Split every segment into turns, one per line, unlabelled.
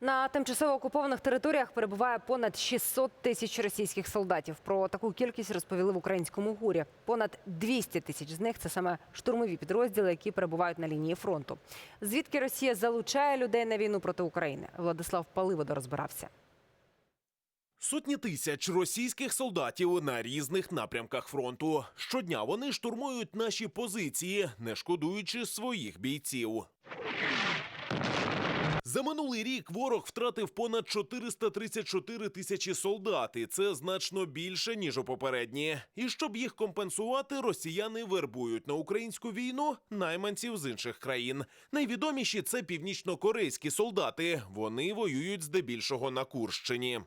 На тимчасово окупованих територіях перебуває понад 600 тисяч російських солдатів. Про таку кількість розповіли в українському гурі. Понад 200 тисяч з них це саме штурмові підрозділи, які перебувають на лінії фронту. Звідки Росія залучає людей на війну проти України? Владислав Паливода розбирався.
Сотні тисяч російських солдатів на різних напрямках фронту. Щодня вони штурмують наші позиції, не шкодуючи своїх бійців. За минулий рік ворог втратив понад 434 тисячі солдат, і це значно більше ніж у попередні. І щоб їх компенсувати, росіяни вербують на українську війну найманців з інших країн. Найвідоміші це північно-корейські солдати. Вони воюють здебільшого на Курщині.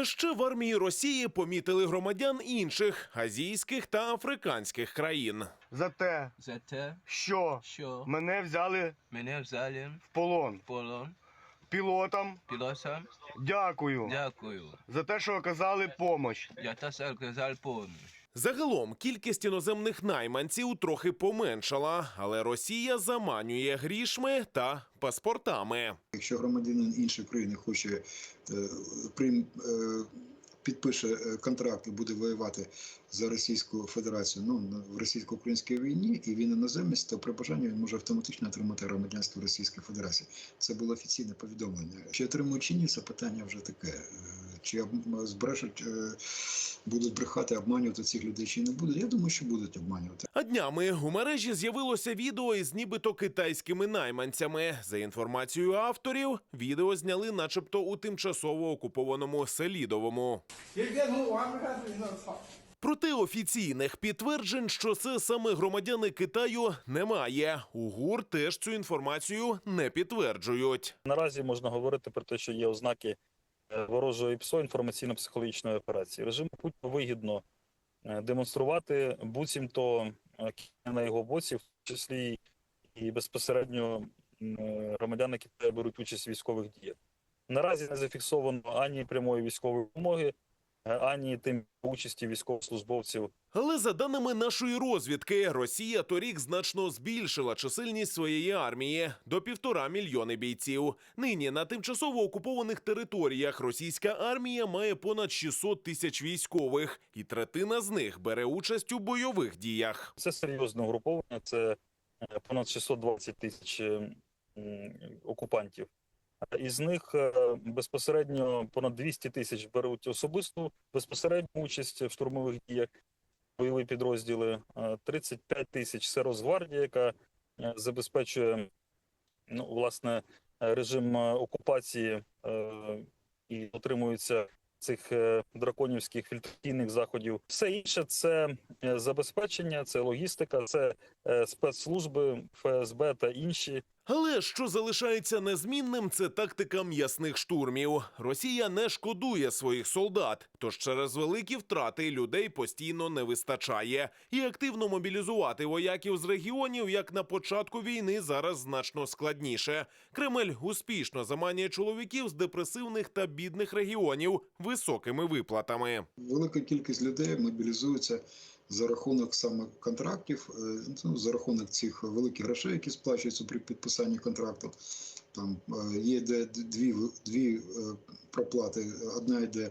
А ще в армії Росії помітили громадян інших азійських та африканських країн.
за те,
за те,
що
що
мене взяли
мене взяли
в полон.
в полон
Пілотам
пілотам.
дякую
Дякую.
за те, що оказали помощь.
Я теж оказав помощь.
Загалом кількість іноземних найманців трохи поменшала, але Росія заманює грішми та паспортами.
Якщо громадянин іншої країни хоче е, прийм, е, підпише е, контракт і буде воювати за Російську Федерацію ну, в російсько-українській війні, і він іноземець, то при бажанні він може автоматично отримати громадянство Російської Федерації. Це було офіційне повідомлення. Чи отримують чи ні, це питання вже таке. Чи об- збрешуть, е, будуть брехати, обманювати цих людей, чи не будуть? Я думаю, що будуть обманювати.
А днями у мережі з'явилося відео із нібито китайськими найманцями. За інформацією авторів, відео зняли, начебто, у тимчасово окупованому Селідовому. Проте офіційних підтверджень, що це саме громадяни Китаю, немає. У ГУР теж цю інформацію не підтверджують.
Наразі можна говорити про те, що є ознаки е, ворожої ПСО інформаційно-психологічної операції. Режиму Путіна вигідно е, демонструвати буцімто е, на його боці, в числі і безпосередньо громадяни Китаю беруть участь в військових діях. Наразі не зафіксовано ані прямої військової допомоги, ані тим участі військовослужбовців
Але за даними нашої розвідки, Росія торік значно збільшила чисельність своєї армії до півтора мільйони бійців. Нині на тимчасово окупованих територіях російська армія має понад 600 тисяч військових, і третина з них бере участь у бойових діях.
Це серйозне угруповання, це е, понад 620 тисяч е, окупантів. Е, Із них е, безпосередньо понад 200 тисяч беруть особисту безпосередню участь в штурмових діях, бойові підрозділи. Е, 35 тисяч це Росгвардія, яка е, забезпечує ну, власне е, режим е, окупації е, і дотримується цих е, драконівських фільтраційних заходів. Все інше це е, забезпечення, це логістика, це е, спецслужби, ФСБ та інші.
Але що залишається незмінним, це тактика м'ясних штурмів. Росія не шкодує своїх солдат, тож через великі втрати людей постійно не вистачає. І активно мобілізувати вояків з регіонів, як на початку війни, зараз значно складніше. Кремль успішно заманює чоловіків з депресивних та бідних регіонів високими виплатами.
Велика кількість людей мобілізується за рахунок саме контрактів, е, ну, за рахунок цих великих грошей, які сплачуються при підписанні контракту. Там е, є дві, дві е, проплати. Одна йде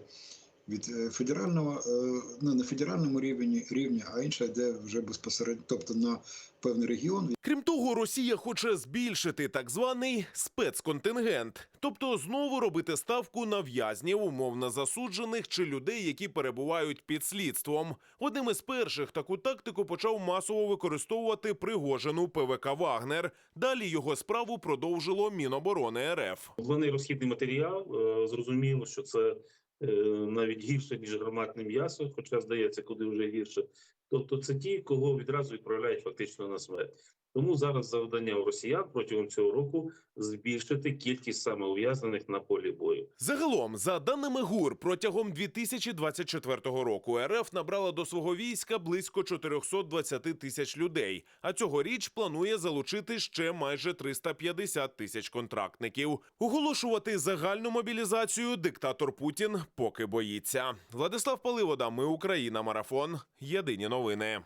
від е, федерального, е, ну не федеральному рівні, рівні, а інша йде вже безпосередньо, тобто на певний регіон.
Крім того, Росія хоче збільшити так званий спецконтингент, тобто знову робити ставку на в'язнів, умовно засуджених чи людей, які перебувають під слідством. Одним із перших таку тактику почав масово використовувати Пригожину ПВК Вагнер. Далі його справу продовжило Міноборони РФ.
Головний розхідний матеріал. е, Зрозуміло, що це навіть гірше, ніж гарматне м'ясо, хоча здається, куди вже гірше. Тобто це ті, кого відразу відправляють фактично на смерть. Тому зараз завдання у росіян протягом цього року збільшити кількість саме на полі бою.
Загалом, за даними ГУР, протягом 2024 року РФ набрала до свого війська близько 420 тисяч людей. А цьогоріч планує залучити ще майже 350 тисяч контрактників. Оголошувати загальну мобілізацію диктатор Путін поки боїться. Владислав Паливода, ми Україна. Марафон. Єдині новини.